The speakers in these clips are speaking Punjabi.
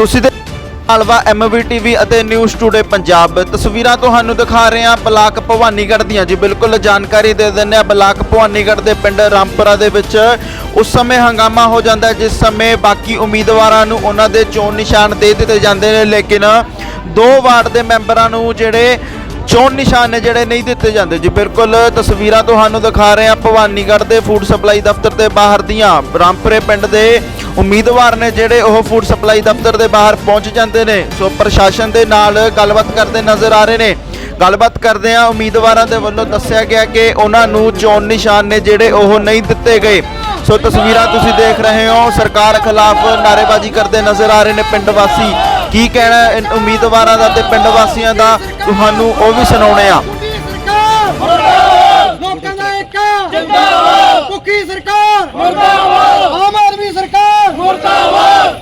ਤੁਸੀਂ ਦੇ ਹਲਵਾ ਐਮਵੀ ਟੀਵੀ ਅਤੇ ਨਿਊਜ਼ ਟੂਡੇ ਪੰਜਾਬ। ਤਸਵੀਰਾਂ ਤੁਹਾਨੂੰ ਦਿਖਾ ਰਹੇ ਹਾਂ ਬਲਾਕ ਭਵਾਨੀਗੜ੍ਹ ਦੀਆਂ। ਜੀ, ਬਿਲਕੁਲ ਜਾਣਕਾਰੀ ਦੇ ਦਿੰਦੇ ਹਾਂ, ਬਲਾਕ ਭਵਾਨੀਗੜ੍ਹ ਦੇ ਪਿੰਡ ਰਾਮਪੁਰਾ ਦੇ ਵਿੱਚ ਉਸ ਸਮੇਂ ਹੰਗਾਮਾ ਹੋ ਜਾਂਦਾ ਜਿਸ ਸਮੇਂ ਬਾਕੀ ਉਮੀਦਵਾਰਾਂ ਨੂੰ ਉਹਨਾਂ ਦੇ ਚੋਣ ਨਿਸ਼ਾਨ ਦੇ ਦਿੱਤੇ ਜਾਂਦੇ ਨੇ, ਲੇਕਿਨ ਦੋ ਵਾਰਡ ਦੇ ਮੈਂਬਰਾਂ ਨੂੰ ਜਿਹੜੇ ਚੋਣ ਨਿਸ਼ਾਨ ਨੇ, ਜਿਹੜੇ ਨਹੀਂ ਦਿੱਤੇ ਜਾਂਦੇ। ਜੀ, ਬਿਲਕੁਲ ਤਸਵੀਰਾਂ ਤੁਹਾਨੂੰ ਦਿਖਾ ਰਹੇ ਹਾਂ, ਭਵਾਨੀਗੜ੍ਹ ਦੇ ਫੂਡ ਸਪਲਾਈ ਦਫ਼ਤਰ ਦੇ ਬਾਹਰ ਦੀਆਂ। ਰਾਮਪੁਰੇ ਪਿੰਡ ਦੇ ਉਮੀਦਵਾਰ ਨੇ ਜਿਹੜੇ ਉਹ ਫੂਡ ਸਪਲਾਈ ਦਫ਼ਤਰ ਦੇ ਬਾਹਰ ਪਹੁੰਚ ਜਾਂਦੇ ਨੇ ਸੋ ਪ੍ਰਸ਼ਾਸਨ ਦੇ ਨਾਲ ਗੱਲਬਾਤ ਕਰਦੇ ਨਜ਼ਰ ਆ ਰਹੇ ਨੇ ਗੱਲਬਾਤ ਕਰਦੇ ਆ ਉਮੀਦਵਾਰਾਂ ਦੇ ਵੱਲੋਂ ਦੱਸਿਆ ਗਿਆ ਕਿ ਉਹਨਾਂ ਨੂੰ ਚੋਣ ਨਿਸ਼ਾਨ ਨੇ ਜਿਹੜੇ ਉਹ ਨਹੀਂ ਦਿੱਤੇ ਗਏ ਸੋ ਤਸਵੀਰਾਂ ਤੁਸੀਂ ਦੇਖ ਰਹੇ ਹੋ ਸਰਕਾਰ ਖਿਲਾਫ ਨਾਅਰੇਬਾਜ਼ੀ ਕਰਦੇ ਨਜ਼ਰ ਆ ਰਹੇ ਨੇ ਪਿੰਡ ਵਾਸੀ ਕੀ ਕਹਿਣਾ ਉਮੀਦਵਾਰਾਂ ਦਾ ਤੇ ਪਿੰਡ ਵਾਸੀਆਂ ਦਾ ਤੁਹਾਨੂੰ ਉਹ ਵੀ ਸੁਣਾਉਣੇ ਆ ਲੋਕਾਂ ਦਾ ਇੱਕ ਜਿੰਦਾਬਾਦ ਭੁੱਖੀ ਸਰਕਾਰ ਮੁਰਦਾਬਾਦ ਆਮ ਆਦਮੀ ਸਰਕਾਰ ਮੁਰਦਾਬਾਦ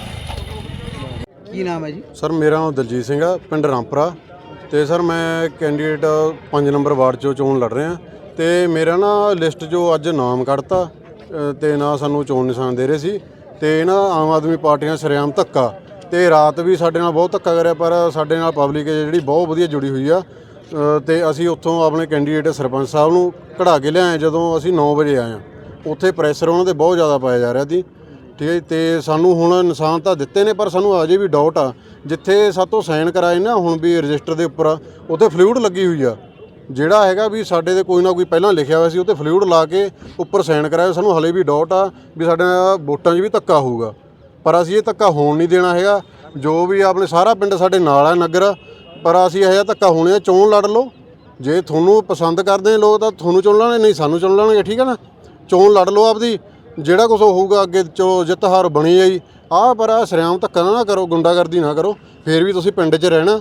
ਕੀ ਨਾਮ ਹੈ ਜੀ? ਸਰ ਮੇਰਾ ਨਾਮ ਦਲਜੀਤ ਸਿੰਘ ਆ ਪਿੰਡ ਰਾਮਪੁਰਾ। ਤੇ ਸਰ ਮੈਂ ਕੈਂਡੀਡੇਟ 5 ਨੰਬਰ ਵਾਰਡ ਚੋਂ ਚੋਣ ਲੜ ਰਿਹਾ। ਤੇ ਮੇਰਾ ਨਾ ਲਿਸਟ 'ਚੋਂ ਅੱਜ ਨਾਮ ਕੱਢਤਾ ਅ, ਤੇ ਨਾ ਸਾਨੂੰ ਚੋਣ ਨਿਸ਼ਾਨ ਦੇ ਰਹੇ ਸੀ। ਤੇ ਨਾ ਆਮ ਆਦਮੀ ਪਾਰਟੀਆਂ ਸਰਿਆਮ ਧੱਕਾ। ਤੇ ਰਾਤ ਵੀ ਸਾਡੇ ਨਾਲ ਬਹੁਤ ਧੱਕਾ ਕਰਿਆ ਪਰ ਸਾਡੇ ਨਾਲ ਪਬਲਿਕ ਹੈ ਜਿਹੜੀ ਬਹੁਤ ਵਧੀਆ ਜੁੜੀ ਹੋਈ ਆ। ਅ, ਤੇ ਅਸੀਂ ਉੱਥੋਂ ਆਪਣੇ ਕੈਂਡੀਡੇਟ ਸਰਪੰਚ ਸਾਹਿਬ ਨੂੰ ਕਢਾ ਕੇ ਲਿਆਏ ਜਦੋਂ ਅਸੀਂ 9 ਵਜੇ ਆਏ ਆ ਉੱਥੇ ਪ੍ਰੈਸ਼ਰ ਉਹਨਾਂ 'ਤੇ ਬਹੁਤ ਜ਼ਿਆਦਾ ਪਾਇਆ ਜਾ ਰਿਹਾ ਸੀ। ਠੀਕ ਹੈ ਜੀ, ਤੇ ਸਾਨੂੰ ਹੁਣ ਇਨਸਾਨ ਤਾਂ ਦਿੱਤੇ ਨੇ ਪਰ ਸਾਨੂੰ ਅਜੇ ਵੀ ਡਾਊਟ ਆ। ਜਿੱਥੇ ਸਾਤੋਂ ਸਾਈਨ ਕਰਾਏ ਨਾ ਹੁਣ ਵੀ ਰਜਿਸਟਰ ਦੇ ਉੱਪਰ ਉੱਥੇ ਫਲੂਇਡ ਲੱਗੀ ਹੋਈ ਆ। ਜਿਹੜਾ ਹੈਗਾ ਵੀ ਸਾਡੇ 'ਤੇ ਕੋਈ ਨਾ ਕੋਈ ਪਹਿਲਾਂ ਲਿਖਿਆ ਹੋਇਆ ਸੀ ਉੱਤੇ ਫਲੂਇਡ ਲਾ ਕੇ ਉੱਪਰ ਸਾਈਨ ਕਰਾਇਆ। ਸਾਨੂੰ ਹਲੇ ਵੀ ਡਾਊਟ ਆ ਵੀ ਸਾਡੇ ਵੋਟਾਂ 'ਚ ਵੀ ਧੱਕਾ ਹੋਊਗਾ। ਪਰ ਅਸੀਂ ਇਹ ਧੱਕਾ ਹੋਣ ਨਹੀਂ ਦੇਣਾ ਹੈਗਾ। ਜੋ ਵੀ ਆਪਣੇ ਸਾਰਾ ਪਿੰਡ ਸਾਡੇ ਨਾਲ ਆ ਨਗਰ ਪਰ ਅਸੀਂ ਇਹ ਜਿਹਾ ਧੱਕਾ ਹੋਣੇ ਆ ਚੋਣ ਲੜ ਲਓ। ਜੇ ਤੁਹਾਨੂੰ ਪਸੰਦ ਕਰਦੇ ਨੇ ਲੋਕ ਤਾਂ ਤੁਹਾਨੂੰ ਚੁਣ ਲੈਣਗੇ ਨਹੀਂ ਸਾਨੂੰ ਚੁਣ ਲੈਣਗੇ ਠੀਕ ਹੈ ਨਾ? ਚੋਣ ਲੜ ਲਓ ਆਪਦੀ। ਜਿਹੜਾ ਕੁਝ ਹੋਊਗਾ, ਅੱਗੇ ਚੋ ਜਿੱਤ ਹਾਰ ਬਣੀ ਆਈ ਆਹ ਪਰ ਆਹ ਸਰਿਆਮ ਧੱਕਾ ਨਾ ਕਰੋ, ਗੁੰਡਾਗਰਦੀ ਨਾ ਕਰੋ, ਫੇਰ ਵੀ ਤੁਸੀਂ ਪਿੰਡ 'ਚ ਰਹਿਣਾ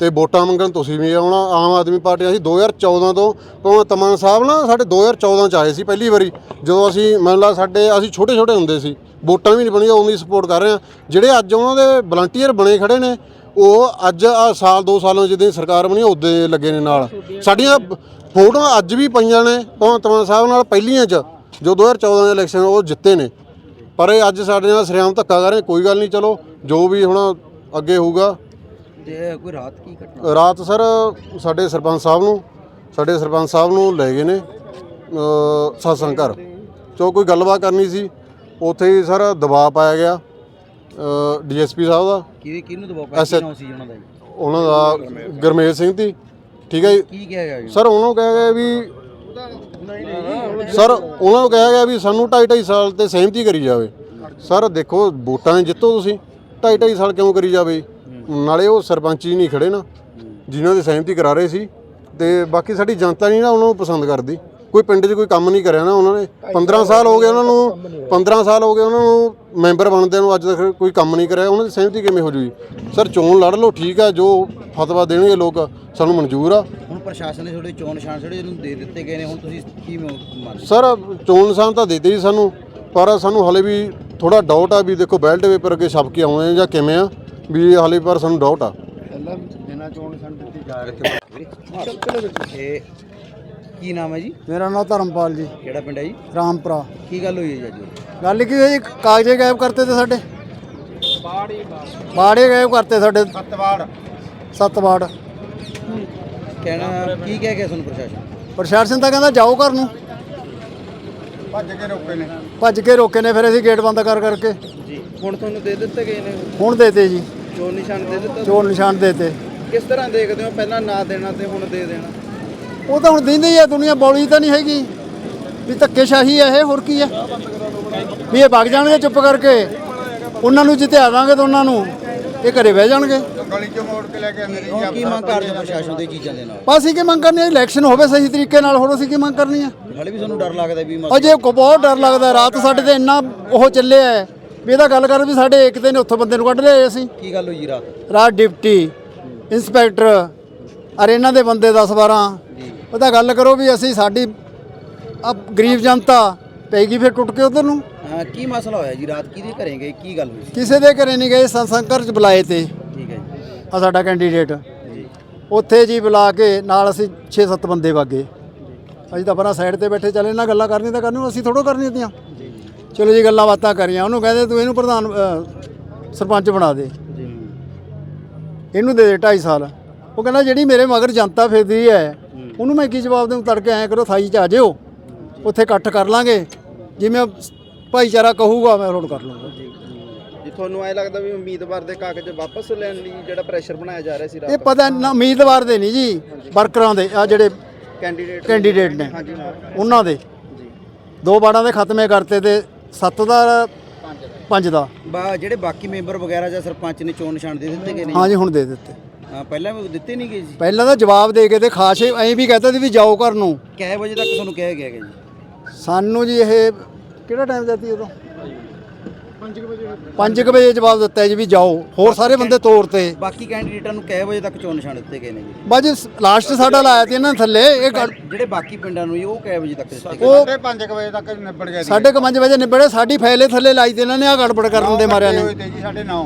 ਤੇ ਵੋਟਾਂ ਮੰਗਣ ਤੁਸੀਂ ਵੀ ਆਉਣਾ। ਆਮ ਆਦਮੀ ਪਾਰਟੀ ਅਸੀਂ 2014 ਤੋਂ ਭਗਵੰਤ ਮਾਨ ਸਾਹਿਬ ਨਾ ਸਾਡੇ 2014 ਚ ਆਏ ਸੀ ਪਹਿਲੀ ਵਾਰੀ, ਜਦੋਂ ਅਸੀਂ ਮੰਨ ਲਾ ਸਾਡੇ ਅਸੀਂ ਛੋਟੇ ਛੋਟੇ ਹੁੰਦੇ ਸੀ, ਵੋਟਾਂ ਵੀ ਨਹੀਂ ਬਣੀਆਂ ਦੀ ਸਪੋਰਟ ਕਰ ਰਹੇ ਆ ਜਿਹੜੇ ਅੱਜ ਉਹਨਾਂ ਦੇ ਵਲੰਟੀਅਰ ਬਣੇ ਖੜੇ ਨੇ, ਉਹ ਅੱਜ ਆ ਸਾਲ, ਦੋ ਸਾਲਾਂ ਜਦੋਂ ਸਰਕਾਰ ਬਣੀ ਉਦੋਂ ਲੱਗੇ ਨੇ ਨਾਲ। ਸਾਡੀਆਂ ਫੋਟੋਆਂ ਅੱਜ ਵੀ ਪਈਆਂ ਨੇ ਭਗਵੰਤ ਮਾਨ ਸਾਹਿਬ ਨਾਲ ਪਹਿਲੀਆਂ ਚ। ਜੋ 2014 ਦੇ ਇਲੈਕਸ਼ਨ ਉਹ ਜਿੱਤੇ ਨੇ। ਪਰ ਇਹ ਅੱਜ ਸਾਡੇ ਨਾਲ ਸਰਿਆਮ ਧੱਕਾ ਕਰ ਰਹੇ ਕੋਈ ਗੱਲ ਨਹੀਂ ਚਲੋ ਜੋ ਵੀ ਹੁਣ ਅੱਗੇ ਹੋਊਗਾ। ਤੇ ਕੋਈ ਰਾਤ ਕੀ ਘਟਨਾ? ਰਾਤ ਸਰ ਸਾਡੇ ਸਰਪੰਚ ਸਾਹਿਬ ਨੂੰ ਸਾਡੇ ਸਰਪੰਚ ਸਾਹਿਬ ਨੂੰ ਲੈ ਗਏ ਨੇ ਅ, ਸਤਸੰਗ ਘਰ। ਚੋ ਕੋਈ ਗੱਲਬਾਤ ਕਰਨੀ ਸੀ ਉੱਥੇ ਹੀ ਸਰ ਦਬਾਅ ਪਾਇਆ ਗਿਆ ਡੀਐਸਪੀ ਸਾਹਿਬ ਦਾ। ਕੀ ਕਿਹਨੂੰ ਦਬਾਅ ਨਾਮ ਸੀ ਉਹਨਾਂ ਦਾ ਜੀ? ਉਹਨਾਂ ਦਾ ਗਰਮੇਲ ਸਿੰਘ ਦੀ ਠੀਕ ਹੈ ਜੀ? ਕੀ ਕਿਹਾ ਗਿਆ ਸਰ ਉਹਨਾਂ ਕਿਹਾ ਗਿਆ ਵੀ ਸਰ ਉਹਨਾਂ ਨੂੰ ਕਿਹਾ ਗਿਆ ਵੀ ਸਾਨੂੰ 2.5 2.5 ਸਾਲ ਤੇ ਸਹਿਮਤੀ ਕਰੀ ਜਾਵੇ। ਸਰ, ਦੇਖੋ, ਵੋਟਾਂ ਜਿੱਤੋ ਤੁਸੀਂ। 2.5 2.5 ਸਾਲ ਕਿਉਂ ਕਰੀ ਜਾਵੇ? ਨਾਲੇ ਉਹ ਸਰਪੰਚ ਹੀ ਨਹੀਂ ਖੜੇ ਨਾ, ਜਿਨ੍ਹਾਂ ਦੀ ਸਹਿਮਤੀ ਕਰਾ ਰਹੇ ਸੀ। ਤੇ ਬਾਕੀ ਸਾਡੀ ਜਨਤਾ ਨਹੀਂ ਨਾ ਉਹਨਾਂ ਨੂੰ ਪਸੰਦ ਕਰਦੀ। ਕੋਈ ਪਿੰਡ 'ਚ ਕੋਈ ਕੰਮ ਨਹੀਂ ਕਰਿਆ ਨਾ ਉਹਨਾਂ ਨੇ। 15 ਸਾਲ ਹੋ ਗਏ ਉਹਨਾਂ ਨੂੰ 15 ਸਾਲ ਹੋ ਗਏ ਉਹਨਾਂ ਨੂੰ ਮੈਂਬਰ ਬਣਦੇ ਨੂੰ ਅੱਜ ਤੱਕ ਕੋਈ ਕੰਮ ਨਹੀਂ ਕਰਿਆ। ਉਹਨਾਂ ਦੀ ਸਹਿਮਤੀ ਕਿਵੇਂ ਹੋ ਜੂਗੀ? ਸਰ, ਚੋਣ ਲੜ ਲਓ, ਠੀਕ ਆ, ਜੋ ਫਤਵਾ ਦੇਣਗੇ ਲੋਕ, ਸਾਨੂੰ ਮਨਜ਼ੂਰ ਆ। ਪ੍ਰਸ਼ਾਸਨ ਨੇ ਤੁਹਾਡੇ ਚੋਣ ਨਿਸ਼ਾਨ ਜਿਹੜੇ ਇਹਨੂੰ ਦੇ ਦਿੱਤੇ ਗਏ ਨੇ ਹੁਣ ਤੁਸੀਂ ਕੀ ਮੰਨਦੇ ਸਰ ਚੋਣ ਨਿਸ਼ਾਨ ਤਾਂ ਦਿੱਤੇ ਹੀ ਸਾਨੂੰ ਪਰ ਸਾਨੂੰ ਹਲੇ ਵੀ ਥੋੜਾ ਡਾਊਟ ਆ ਵੀ ਦੇਖੋ ਬੈਲਟ ਪੇਪਰ ਅੱਗੇ ਛਪ ਕੇ ਆਉਣੇ ਆ ਜਾਂ ਕਿਵੇਂ ਆ ਵੀ ਹਲੇ ਪਰ ਸਾਨੂੰ ਡਾਊਟ ਆ। ਇਹ ਕੀ ਨਾਮ ਹੈ ਜੀ? ਮੇਰਾ ਨਾਮ ਧਰਮਪਾਲ ਜੀ। ਕਿਹੜਾ ਪਿੰਡ ਹੈ ਜੀ? ਰਾਮਪੁਰਾ। ਕੀ ਗੱਲ ਹੋਈ ਹੈ ਜੀ ਅੱਜ? ਗੱਲ ਕੀ ਹੋਈ ਜੀ? ਕਾਗਜ਼ੇ ਗਾਇਬ ਕਰਤੇ ਤੇ ਸਾਡੇ। ਬਾੜੇ ਗਾਇਬ ਕਰਤੇ ਸਾਡੇ। ਸੱਤ ਵਾਰਡ ਸੱਤ ਵਾਰਡ ਕਹਿਣਾ ਕੀ ਕਹਿ ਗਿਆ ਤੁਹਾਨੂੰ ਪ੍ਰਸ਼ਾਸਨ? ਪ੍ਰਸ਼ਾਸਨ ਤਾਂ ਕਹਿੰਦਾ ਜਾਓ ਘਰ ਨੂੰ। ਭੱਜ ਕੇ ਰੋਕੇ ਨੇ। ਭੱਜ ਕੇ ਰੋਕੇ ਨੇ ਫਿਰ ਅਸੀਂ ਗੇਟ ਬੰਦ ਕਰ ਕਰਕੇ। ਜੀ। ਹੁਣ ਤੁਹਾਨੂੰ ਦੇ ਦਿੱਤੇ ਗਏ ਨੇ? ਹੁਣ ਦੇਤੇ ਜੀ। ਚੋਣ ਨਿਸ਼ਾਨ ਦੇ ਦਿੱਤਾ ਚੋਰ ਨਿਸ਼ਾਨ ਦੇਤੇ। ਕਿਸ ਤਰ੍ਹਾਂ ਦੇਖਦੇ ਹੋ? ਪਹਿਲਾਂ ਨਾ ਦੇਣਾ ਤੇ ਹੁਣ ਦੇ ਦੇਣਾ? ਉਹ ਤਾਂ ਹੁਣ ਦਿੰਦੀ ਹੀ ਆ ਦੁਨੀਆ ਬੋਲੀ ਤਾਂ ਨਹੀਂ ਹੈਗੀ। ਵੀ ਧੱਕੇਸ਼ਾਹੀ ਹੈ ਇਹ ਹੋਰ ਕੀ ਹੈ ਵੀ ਇਹ ਵਗ ਜਾਣਗੇ ਚੁੱਪ ਕਰਕੇ। ਉਹਨਾਂ ਨੂੰ ਜਿੱਤਿਆ ਦਾਂਗੇ ਤਾਂ ਉਹਨਾਂ ਨੂੰ। ਇਹ ਘਰੇ ਬਹਿ ਜਾਣਗੇ। ਹੁਣ ਕੀ ਮੰਗ ਕਰਦੇ ਹੋ ਪ੍ਰਸ਼ਾਸਨ ਦੇ ਚੀਜ਼ਾਂ ਦੇ ਨਾਲ ਬਸ ਅਸੀਂ ਕੀ ਮੰਗ ਕਰਨੀ ਹੈ? ਇਲੈਕਸ਼ਨ ਹੋਵੇ ਸਹੀ ਤਰੀਕੇ ਨਾਲ ਹੋਰ ਅਸੀਂ ਕੀ ਮੰਗ ਕਰਨੀ ਹੈ? ਹਲੇ ਵੀ ਤੁਹਾਨੂੰ ਡਰ ਲੱਗਦਾ ਵੀ ਅਜੇ ਕੋ ਬਹੁਤ ਡਰ ਲੱਗਦਾ ਰਾਤ ਸਾਡੇ ਤੇ ਇੰਨਾ ਉਹ ਚੱਲਿਆ ਹੈ ਵੀ ਇਹਦਾ ਗੱਲ ਕਰ ਵੀ ਸਾਡੇ ਇੱਕ ਦਿਨ ਉੱਥੋਂ ਬੰਦੇ ਨੂੰ ਕੱਢ ਲਿਆਏ ਅਸੀਂ। ਕੀ ਗੱਲ ਹੋਈ ਜੀ ਰਾਤ? ਰਾਤ ਡਿਪਟੀ ਇੰਸਪੈਕਟਰ ਅਰੇ ਇਹਨਾਂ ਦੇ ਬੰਦੇ 10 12 ਉਹਦਾ ਗੱਲ ਕਰੋ ਵੀ ਅਸੀਂ ਸਾਡੀ ਆ ਗਰੀਬ ਜਨਤਾ ਪੈਗੀ ਫਿਰ ਟੁੱਟ ਕੇ ਉਧਰ ਨੂੰ। ਹਾਂ ਕੀ ਮਸਲਾ ਹੋਇਆ ਜੀ ਰਾਤ? ਕਿਹਦੇ ਘਰੇ ਗਏ? ਕੀ ਗੱਲ ਹੋਈ ਸੀ? ਕਿਸੇ ਦੇ ਘਰੇ ਨਹੀਂ ਗਏ ਸੰਸੰਕਰ ਚ ਬੁਲਾਏ ਤੇ। ਹੈ ਆ ਸਾਡਾ ਕੈਂਡੀਡੇਟ ਉੱਥੇ ਜੀ ਬੁਲਾ ਕੇ ਨਾਲ ਅਸੀਂ 6-7 ਬੰਦੇ ਵਾਗੇ। ਅਸੀਂ ਤਾਂ ਆਪਣਾ ਸਾਈਡ ਤੇ ਬੈਠੇ, ਚੱਲੇ ਨਾ ਗੱਲਾਂ ਕਰਨੀ ਤਾਂ ਕਰਨੀ ਅਸੀਂ ਥੋੜੋ ਕਰਨੀ ਤੀਆਂ। ਚਲੋ ਜੀ, ਗੱਲਾਂ ਬਾਤਾਂ ਕਰੀਆਂ। ਉਹਨੂੰ ਕਹਿੰਦੇ, ਤੂੰ ਇਹਨੂੰ ਪ੍ਰਧਾਨ ਸਰਪੰਚ ਬਣਾ ਦੇ। ਇਹਨੂੰ ਦੇ ਦੇ 2.5 ਸਾਲ। ਉਹ ਕਹਿੰਦਾ, ਜਿਹੜੀ ਮੇਰੇ ਮਗਰ ਜਨਤਾ ਫਿਰਦੀ ਹੈ, ਉਹਨੂੰ ਮੈਂ ਕੀ ਜਵਾਬ ਦੇਵਾਂ? ਤੜਕੇ ਐਂ ਕਰੋ, ਥਾਈ ਚ ਆ ਜਿਓ। ਉੱਥੇ ਇਕੱਠ ਕਰ ਲਾਂਗੇ। ਜਿਵੇਂ ਭਾਈਚਾਰਾ ਕਹੂਗਾ, ਮੈਂ ਹੁਣ ਕਰ ਲੂੰਗਾ ਤੁਹਾਨੂੰ ਐ ਲੱਗਦਾ ਵੀ ਉਮੀਦਵਾਰ ਦੇ ਕਾਗਜ਼ ਵਾਪਸ ਲੈਣ ਲਈ ਜਿਹੜਾ ਪ੍ਰੈਸ਼ਰ ਬਣਾਇਆ ਜਾ ਰਿਹਾ ਸੀ ਇਹ ਪਤਾ ਨਾ ਉਮੀਦਵਾਰ ਦੇ ਨਹੀਂ ਜੀ ਵਰਕਰਾਂ ਦੇ ਆ ਜਿਹੜੇ ਕੈਂਡੀਡੇਟ ਕੈਂਡੀਡੇਟ ਨੇ। ਹਾਂਜੀ ਉਹਨਾਂ ਦੇ। ਦੋ। ਬਾੜਾਂ ਦੇ ਖਤਮੇ ਕਰਤੇ ਤੇ ਸੱਤ ਦਾ ਪੰਜ ਦਾ। ਬਾ ਜਿਹੜੇ ਬਾਕੀ ਮੈਂਬਰ ਵਗੈਰਾ ਜਾਂ ਸਰਪੰਚ ਨੇ ਚੋਣ ਨਿਸ਼ਾਨ ਦੇ ਦਿੱਤੇ ਗਏ ਨੇ ਹਾਂਜੀ ਹੁਣ ਦੇ ਦਿੱਤੇ। ਹਾਂ, ਪਹਿਲਾਂ ਵੀ ਦਿੱਤੇ ਨਹੀਂ ਗਏ ਜੀ? ਪਹਿਲਾਂ ਤਾਂ ਜਵਾਬ ਦੇ ਕੇ ਤੇ ਖਾਸ ਐਂ ਵੀ ਕਹਤਾ ਸੀ ਵੀ ਜਾਓ ਘਰ ਨੂੰ। ਕਿੰਨੇ ਵਜੇ ਤੱਕ ਤੁਹਾਨੂੰ ਕਿਹਾ ਗਿਆ ਹੈਗਾ ਜੀ? ਸਾਨੂੰ ਜੀ ਇਹ ਕਿਹੜਾ ਟਾਈਮ ਦਿੱਤੀ ਉਦੋਂ? 5 ਵਜੇ 5 ਵਜੇ ਜਵਾਬ ਦਿੱਤਾ ਜੀ ਵੀ ਜਾਓ। ਹੋਰ ਸਾਰੇ ਬੰਦੇ ਤੋਰ ਤੇ। ਬਾਕੀ ਕੈਂਡੀਡੇਟਾਂ ਨੂੰ ਕਿੰਨੇ ਵਜੇ ਤੱਕ ਚੋਣ ਨਿਸ਼ਾਨ ਦਿੱਤੇ ਗਏ ਨੇ ਜੀ। ਬਾਜੀ ਲਾਸਟ ਸਾਡਾ ਲਾਇਆ ਸੀ ਇਹਨਾਂ ਨੇ ਥੱਲੇ ਇਹ ਜਿਹੜੇ ਬਾਕੀ ਪਿੰਡਾਂ ਨੂੰ ਜੀ ਉਹ ਕਿੰਨੇ ਵਜੇ ਤੱਕ ਦਿੱਤੇ ਗਏ ਉਹ 5 ਵਜੇ ਤੱਕ ਨਿਬੜ ਗਿਆ ਸਾਢੇ ਕੁ ਪੰਜ ਵਜੇ ਨਿਬੜੇ ਸਾਡੀ ਫਾਈਲੇ ਥੱਲੇ ਲਾਈ ਤੇ ਇਹਨਾਂ ਨੇ ਆ ਗੜਬੜ ਕਰਨ ਦੇ ਮਾਰਿਆਂ ਨੇ। ਤੇ ਜੀ ਸਾਡੇ 9